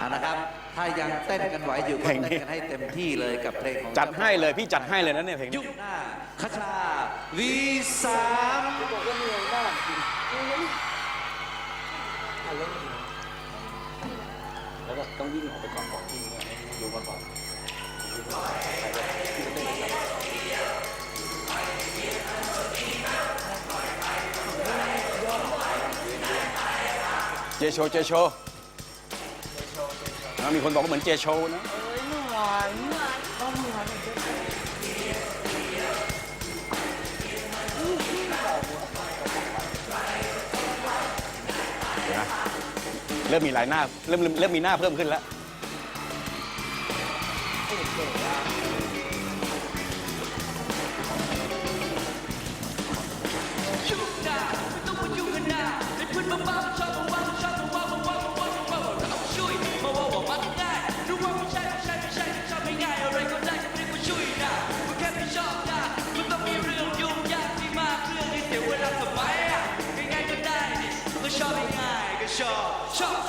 อะนะครับ ถ้ายังเต้นกันไหวอยู่ก็เพลงนี้ เต้นกันให้เต็มที่เลยกับเพลงของจัดให้เลยพี่จัดให้เลยนะเนี่ยเพลงนี้ยุคหน้าคชา V3 แล้วก็ต้องวิ่งออกไปก่อนของที่ดูมาก่อนเจโชเจโช แล้วมีคนบอกว่าเหมือนเจโชนะนะเริ่มมีหลายหน้าเริ่มเริ่มเริ่มมีหน้าเพิ่มขึ้นแล้ว ง่า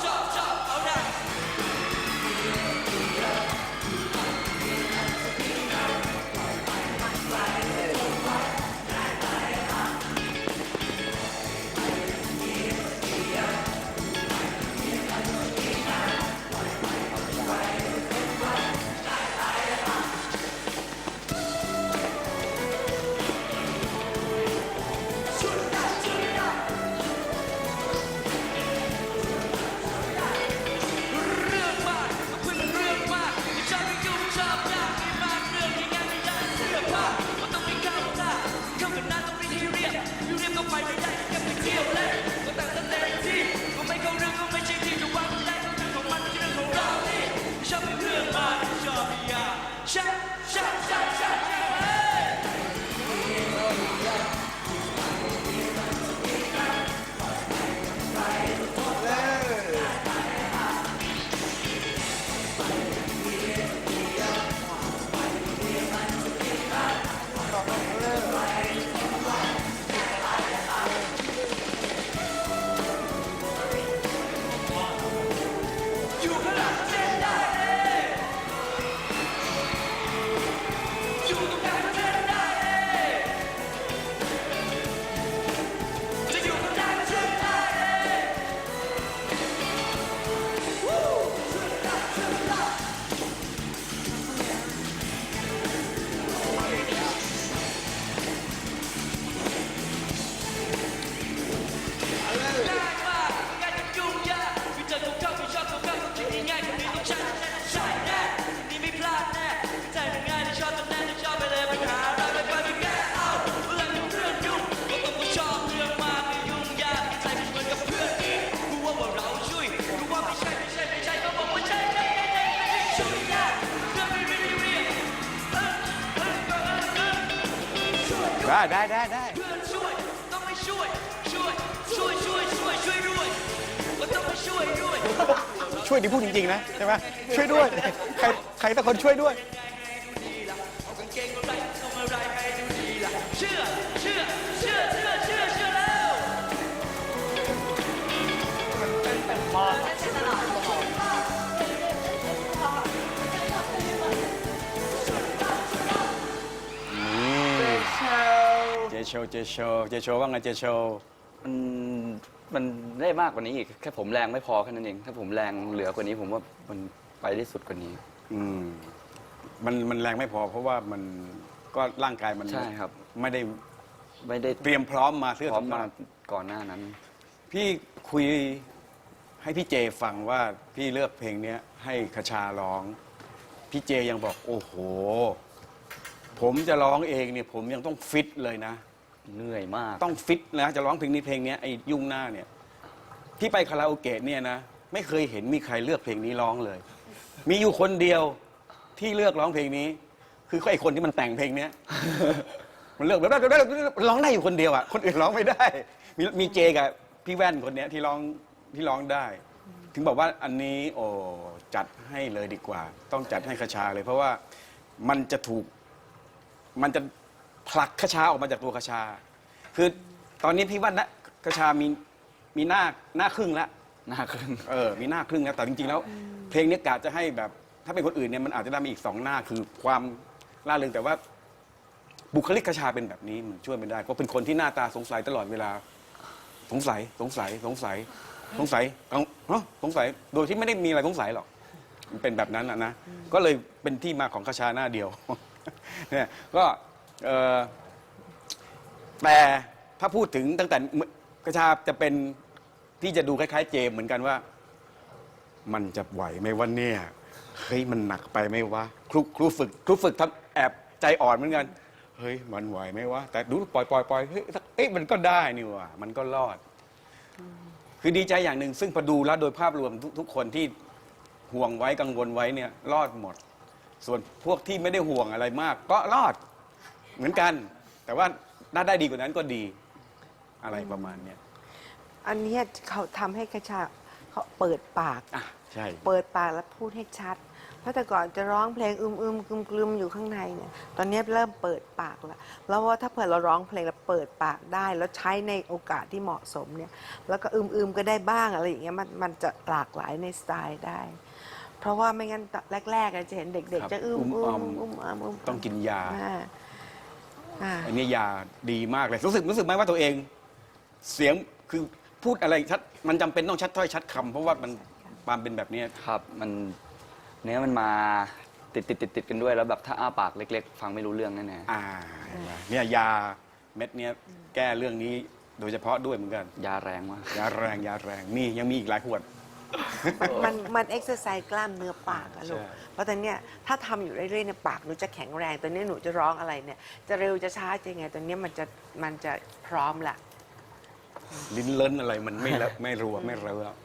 ได้ได้ได้ได้เพื่อนช่วยต้องไม่ช่วยช่วยช่วยช่วยช่วยช่วยด้วยก็ต้องไม่ช่วยด้วยช่วยดิพูดจริงๆนะใช่ไหมช่วยด้วย ใครใครสักคนช่วยด้วย โชเจโชเจโชว่าไงเจโชมันมันได้มากกว่านี้อีกแค่ผมแรงไม่พอแค่นั้นเอง ถ้าผมแรงเหลือกว่านี้ ผมว่ามันไปได้สุดกว่านี้ อืมมันมันแรงไม่พอ เพราะว่ามันก็ร่างกายมันใช่ครับ ไม่ได้ไม่ได้เตรียมพร้อมมาเพื่อพร้อมทำมามาก่อนหน้านั้น พี่คุยให้พี่เจฟังว่าพี่เลือกเพลงเนี้ยให้คชาร้อง พี่เจยังบอกโอ้โห ผมจะร้องเองเนี่ยผมยังต้องฟิตเลยนะ เหนื่อยมากต้องฟิตนะจะร้องเพลงนี้เพลงเนี้ยไอ้ยุ่งหน้าเนี่ยที่ไปคาราโอเกะเนี่ยนะไม่เคยเห็นมีใครเลือกเพลงนี้ร้องเลย มีอยู่คนเดียวที่เลือกร้องเพลงนี้ คือไอ้คนที่มันแต่งเพลงเนี้ย มันเลือกแบบร้องได้อยู่คนเดียวอะคนอื่นร้องไม่ได้ มีมีเจกับพี่แว่นคนเนี้ยที่ร้องที่ร้องได้ ถึงบอกว่าอันนี้โอ้จัดให้เลยดีกว่า ต้องจัดให้คชาเลย เพราะว่ามันจะถูกมันจะ ผลักคชาออกมาจากตัวคชา คือตอนนี้พี่ว่านะคชามีมีหน้าหน้าครึ่งแล้วหน้าครึ่งเออมีหน้าครึ่งนะแต่จริงๆ แล้ว เพลงเนี้ยกะจะให้แบบ ถ้าเป็นคนอื่นเนี่ยมันอาจจะได้มีอีกสองหน้าคือความล่าเริงแต่ว่า บุคลิกกระชาเป็นแบบนี้มันช่วยไม่ได้เพราะเป็นคนที่หน้าตาสงสัยตลอดเวลา สงสัยสงสัยสงสัย สงสัยเอาเอ้าสงสัยโดยที่ไม่ได้มีอะไรสงสัยหรอก มันเป็นแบบนั้นนะนะ ก็เลยเป็นที่มาของกระชาหน้าเดียว เนี่ยก็ แต่ถ้าพูดถึงตั้งแต่กระชาจะเป็นที่จะดูคล้าย ๆ เจมเหมือนกันว่า มันจะไหวไหมวะเนี่ยเฮ้ยมันหนักไปไหมวะครูครูฝึกครูฝึกทำแอบใจอ่อนเหมือนกันเฮ้ยมันไหวไหมวะแต่ดูปล่อยปล่อยปล่อยเฮ้ยเอ้ยมันก็ได้นี่วะมันก็รอด คือดีใจอย่างหนึ่งซึ่งพอดูแล้วโดยภาพรวมทุกคนที่ห่วงไว้กังวลไว้เนี่ย รอดหมด ส่วนพวกที่ไม่ได้ห่วงอะไรมาก ก็รอด เหมือนกัน แต่ว่าถ้าได้ดีกว่านั้นก็ดีอะไรประมาณเนี้ยอันเนี้ยเขาทำให้กระชาเขาเปิดปาก อะใช่ เปิดปากแล้วพูดให้ชัด เพราะแต่ก่อนจะร้องเพลงอึมอึมกลึมกลึมอยู่ข้างในเนี่ย ตอนนี้เริ่มเปิดปากแล้ว แล้วว่าถ้าเผื่อเราร้องเพลงแล้วเปิดปากได้ แล้วใช้ในโอกาสที่เหมาะสมเนี่ย แล้วก็อึมอึมก็ได้บ้างอะไรอย่างเงี้ย มันมันจะหลากหลายในสไตล์ได้ เพราะว่าไม่งั้นแรกๆอะจะเห็นเด็ก ครับๆ จะอึมอุ้มอึอ้อมมอึมอ้อมอึมต้องกินยา อ่า อ่าอันนี้ยาดีมากเลยรู้สึกรู้สึกไหมว่าตัวเอง เสียงคือพูดอะไรชัดมันจำเป็นต้องชัดถ้อยชัดคำเพราะว่ามันความเป็นแบบเนี้ย ครับมันเนื้อมันมาติดติดติดติดกันด้วย แล้วแบบถ้าอ้าปากเล็ก ๆ ฟังไม่รู้เรื่องแน่อ่าเห็นไหมเนี่ยยาเม็ดเนี้ยแก้เรื่องนี้โดยเฉพาะด้วยเหมือนกัน ๆยาแรงมาก ยาแรงยาแรงมียังมีอีกหลายขวด มันมันมันเอ็กซ์ไซส์กล้ามเนื้อปากอะลูก ใช่ เพราะตอนเนี้ยถ้าทำอยู่เรื่อยๆเนี่ยปากหนูจะแข็งแรงตอนนี้หนูจะร้องอะไรเนี่ย จะเร็วจะช้าจะยังไงตอนนี้ยมันจะมันจะพร้อมละ ลิ้นเลิ้นอะไรมันไม่เลอะไม่รัวไม่เรอะ